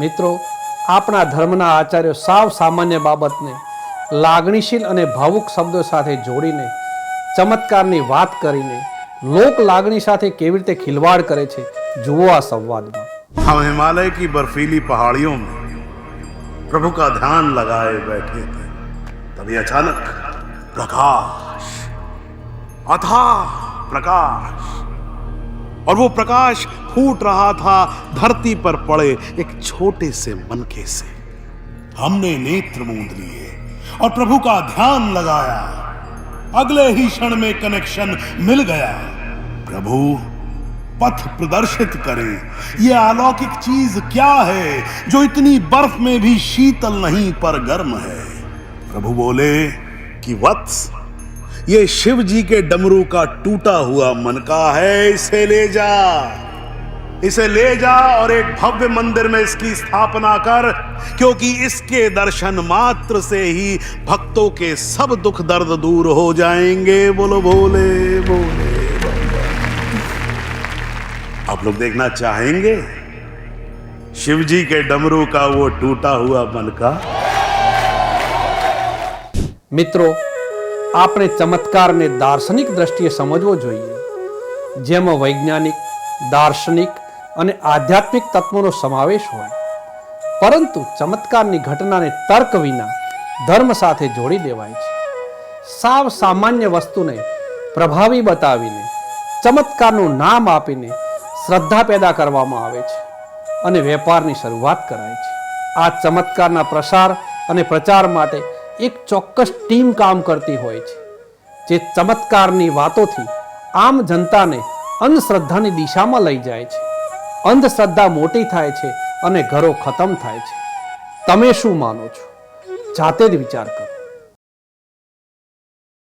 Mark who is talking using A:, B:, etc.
A: મિત્રો, આપણા ધર્મના આચાર્યો સાવ સામાન્ય બાબતને લાગણીશીલ અને ભાવુક શબ્દો સાથે જોડીને, ચમત્કારની વાત કરીને, લોક લાગણી સાથે કેવી રીતે ખિલવાડ કરે છે, જુઓ આ સંવાદમાં.
B: હમ હિમાલય કી બરફીલી પહાડીઓ પ્રભુ કા ધ્યાન લગાએ બેઠે થે. તભી અચાનક પ્રકાશ, અથા પ્રકાશ. और वो प्रकाश फूट रहा था धरती पर पड़े एक छोटे से मनके से। हमने नेत्र मूंद लिए और प्रभु का ध्यान लगाया। अगले ही क्षण में कनेक्शन मिल गया। प्रभु, पथ प्रदर्शित करें। यह अलौकिक चीज़ क्या है जो इतनी बर्फ़ में भी शीतल नहीं पर गर्म है? प्रभु बोले कि वत्स ये शिव जी के डमरू का टूटा हुआ मनका है, इसे ले जा। इसे ले जा और एक भव्य मंदिर में इसकी स्थापना कर, क्योंकि इसके दर्शन मात्र से ही भक्तों के सब दुख दर्द दूर हो जाएँगे। बोलो भोले बोले आप लोग देखना चाहेंगे? शिव जी के डमरू का वो टूटा हुआ मनका
A: मित्रों આપણે ચમત્કારને દાર્શનિક દ્રષ્ટિએ સમજવો જોઈએ. જેમાં વૈજ્ઞાનિક, દાર્શનિક અને આધ્યાત્મિક તત્વોનો સમાવેશ હોય. પરંતુ ચમત્કારની ઘટનાને તર્ક વિના ધર્મ સાથે જોડી દેવાય છે. સાવ સામાન્ય વસ્તુને પ્રભાવી બતાવીને, ચમત્કારનું નામ આપીને શ્રદ્ધા પેદા કરવામાં આવે છે અને વેપારની શરૂઆત કરાય છે. આ ચમત્કારના પ્રસાર અને પ્રચાર માટે એક ચોક્કસ ટીમ કામ કરતી હોય છે, જે ચમત્કારની વાતોથી આમ જનતાને અંધશ્રદ્ધાની દિશામાં લઈ જાય છે. અંધશ્રદ્ધા મોટી થાય છે અને ઘરો ખતમ થાય છે. તમે શું માનો છો? જાતે જ વિચાર કરો.